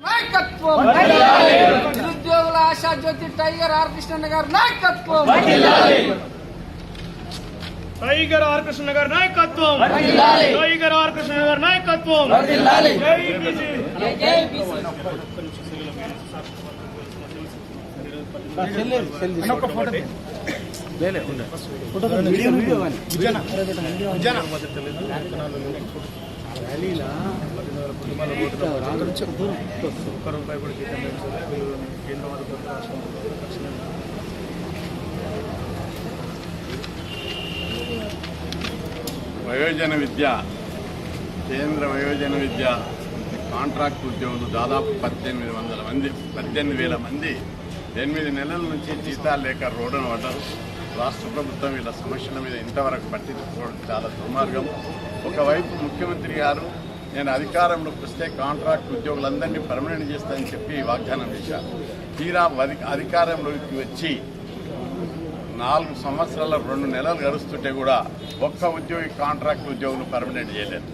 నాయకత్వం. నిరుద్యోగుల ఆశా జ్యోతి tiger or కృష్ణన్న గారి నాయకత్వం. టైగర్ ఆర్ కృష్ణ గారి నాయకత్వం. టైగర్ ఆర్ కృష్ణ గారి నాయకత్వం. జై ఒక్క రూపాయి కూడా జీతం రాష్ట్రం వయోజన విద్య కేంద్ర వయోజన విద్య కాంట్రాక్ట్ ఉద్యోగులు దాదాపు పద్దెనిమిది వందల మంది పద్దెనిమిది వేల మంది ఎనిమిది నెలల నుంచి జీతాలు లేక రోడ్డున పడ్డారు. రాష్ట్ర ప్రభుత్వం వీళ్ళ సమస్యల మీద ఇంతవరకు పట్టించుకోవడం చాలా దుర్మార్గం. ఒకవైపు ముఖ్యమంత్రి గారు నేను అధికారంలోకి వస్తే కాంట్రాక్ట్ ఉద్యోగులందరినీ పర్మనెంట్ చేస్తానని చెప్పి వాగ్దానం చేశారు. తీరా అధి- అధికారంలోకి వచ్చి నాలుగు సంవత్సరాల రెండు నెలలు గడుస్తుంటే కూడా ఒక్క ఉద్యోగి కాంట్రాక్ట్ ఉద్యోగులు పర్మనెంట్ చేయలేదు.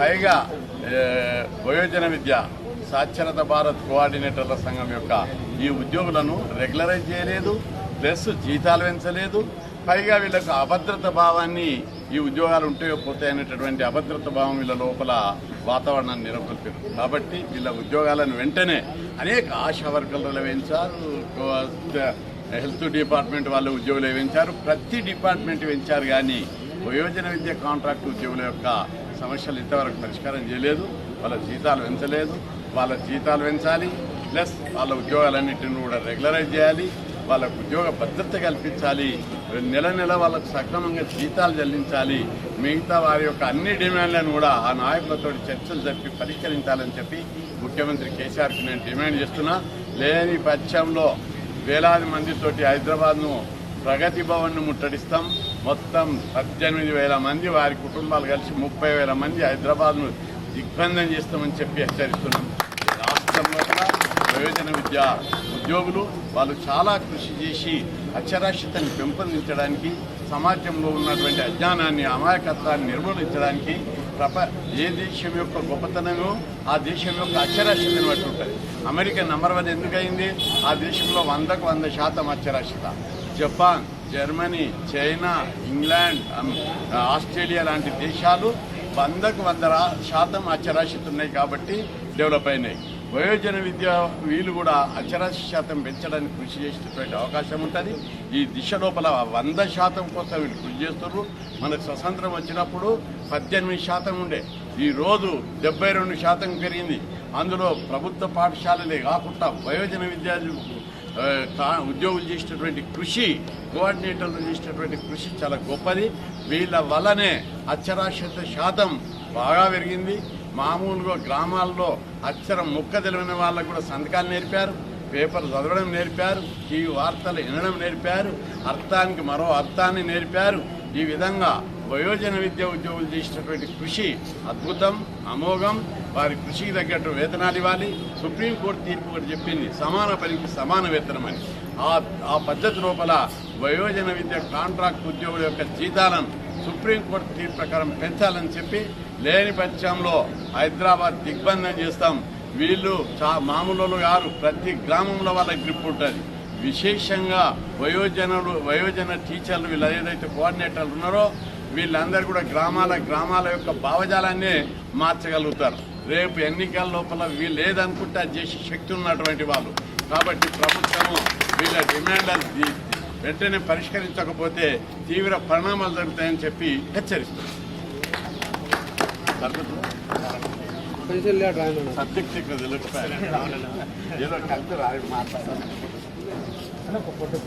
పైగా వయోజన విద్య సాక్షరత భారత్ కోఆర్డినేటర్ల సంఘం యొక్క ఈ ఉద్యోగులను రెగ్యులరైజ్ చేయలేదు. ప్లస్ జీతాలు పెంచలేదు. పైగా వీళ్ళకు అభద్రత భావాన్ని ఈ ఉద్యోగాలు ఉంటాయో పోతాయనేటటువంటి అభద్రత భావం వీళ్ళ లోపల వాతావరణాన్ని నెలకొల్పారు కాబట్టి వీళ్ళ ఉద్యోగాలను వెంటనే అనేక ఆశా వర్గాలలో పెంచారు హెల్త్ డిపార్ట్మెంట్ వాళ్ళు ఉద్యోగులు పెంచారు ప్రతి డిపార్ట్మెంట్ పెంచారు కానీ వయోజన విద్య కాంట్రాక్ట్ ఉద్యోగుల యొక్క సమస్యలు ఇంతవరకు పరిష్కారం చేయలేదు. వాళ్ళ జీతాలు పెంచలేదు. వాళ్ళ జీతాలు పెంచాలి. ప్లస్ వాళ్ళ ఉద్యోగాలన్నింటిని కూడా రెగ్యులరైజ్ చేయాలి. వాళ్ళకు ఉద్యోగ భద్రత కల్పించాలి. నెల నెల వాళ్ళకు సక్రమంగా జీతాలు చెల్లించాలి. మిగతా వారి యొక్క అన్ని డిమాండ్లను కూడా ఆ నాయకులతో చర్చలు జరిపి పరిష్కరించాలని చెప్పి ముఖ్యమంత్రి కేసీఆర్కి నేను డిమాండ్ చేస్తున్నా. లేని పక్షంలో వేలాది మందితోటి హైదరాబాద్ను ప్రగతి భవన్ను ముట్టడిస్తాం. మొత్తం పద్దెనిమిది వేల మంది వారి కుటుంబాలు కలిసి ముప్పై వేల మంది హైదరాబాద్ను దిగ్బంధం చేస్తామని చెప్పి హెచ్చరిస్తున్నాం. ప్రయోజన విద్య ఉద్యోగులు వాళ్ళు చాలా కృషి చేసి అక్షరాస్యతను పెంపొందించడానికి సమాజంలో ఉన్నటువంటి అజ్ఞానాన్ని అమాయకత్వాన్ని నిర్మూలించడానికి ప్రప ఏ దేశం యొక్క గొప్పతనమో ఆ దేశం యొక్క అక్షరాస్యతను బట్టి ఉంటుంది. అమెరికా నంబర్ వన్ ఎందుకయింది ఆ దేశంలో వందకు వంద శాతం అక్షరాస్యత. Japan Germany China England Australia లాంటి దేశాలు వందకు వంద శాతం అక్షరాస్యత ఉన్నాయి కాబట్టి డెవలప్ అయినాయి. వయోజన విద్య వీళ్ళు కూడా అక్షరాస్య శాతం పెంచడానికి కృషి చేసేటటువంటి అవకాశం ఉంటుంది. ఈ దిశ లోపల వంద శాతం కోసం వీళ్ళు కృషి చేస్తున్నారు మనకు స్వతంత్రం వచ్చినప్పుడు పద్దెనిమిది శాతం ఉండే. ఈరోజు డెబ్బై రెండు శాతం పెరిగింది. అందులో ప్రభుత్వ పాఠశాలలే కాకుండా వయోజన విద్యార్థులు ఉద్యోగులు చేసినటువంటి కృషి కోఆర్డినేటర్లు చేసినటువంటి కృషి చాలా గొప్పది. వీళ్ళ వల్లనే అక్షరాస్యత శాతం బాగా పెరిగింది. మామూలుగా గ్రామాల్లో అక్షరం ముక్క తెలియని వాళ్ళకు కూడా సంతకాలు నేర్పారు పేపర్ చదవడం నేర్పారు ఈ వార్తలు వినడం నేర్పారు అర్థానికి మరో అర్థాన్ని నేర్పారు. ఈ విధంగా వయోజన విద్య ఉద్యోగులు చేసినటువంటి కృషి అద్భుతం అమోఘం. వారి కృషికి తగ్గట్టు వేతనాలు ఇవ్వాలి. సుప్రీంకోర్టు తీర్పు కూడా చెప్పింది సమాన పనికి సమాన వేతనం అని. ఆ ఆ పద్ధతి లోపల వయోజన విద్య కాంట్రాక్ట్ ఉద్యోగుల యొక్క జీతాలను సుప్రీంకోర్టు తీర్పు ప్రకారం పెంచాలని చెప్పి లేని పక్షంలో హైదరాబాద్ దిగ్బంధం చేస్తాం. వీళ్ళు చా మామూలు గారు ప్రతి గ్రామంలో వాళ్ళ గ్రిప్ ఉంటుంది. విశేషంగా వయోజనులు వయోజన టీచర్లు వీళ్ళు ఏదైతే కోఆర్డినేటర్లు ఉన్నారో వీళ్ళందరూ కూడా గ్రామాల గ్రామాల యొక్క భావజాలాన్ని మార్చగలుగుతారు. రేపు ఎన్నికల లోపల వీళ్ళు ఏదనుకుంటే అది చేసే శక్తి ఉన్నటువంటి వాళ్ళు. కాబట్టి ప్రభుత్వము వీళ్ళ డిమాండ్ వెంటనే పరిష్కరించకపోతే తీవ్ర పరిణామాలు జరుగుతాయని చెప్పి హెచ్చరిస్తుంది సబ్జెక్ట్ ఇక్కడ తెలియకపోయారు. ఏదో కలిపి రాయి మాట్లాడతాను ఫోటో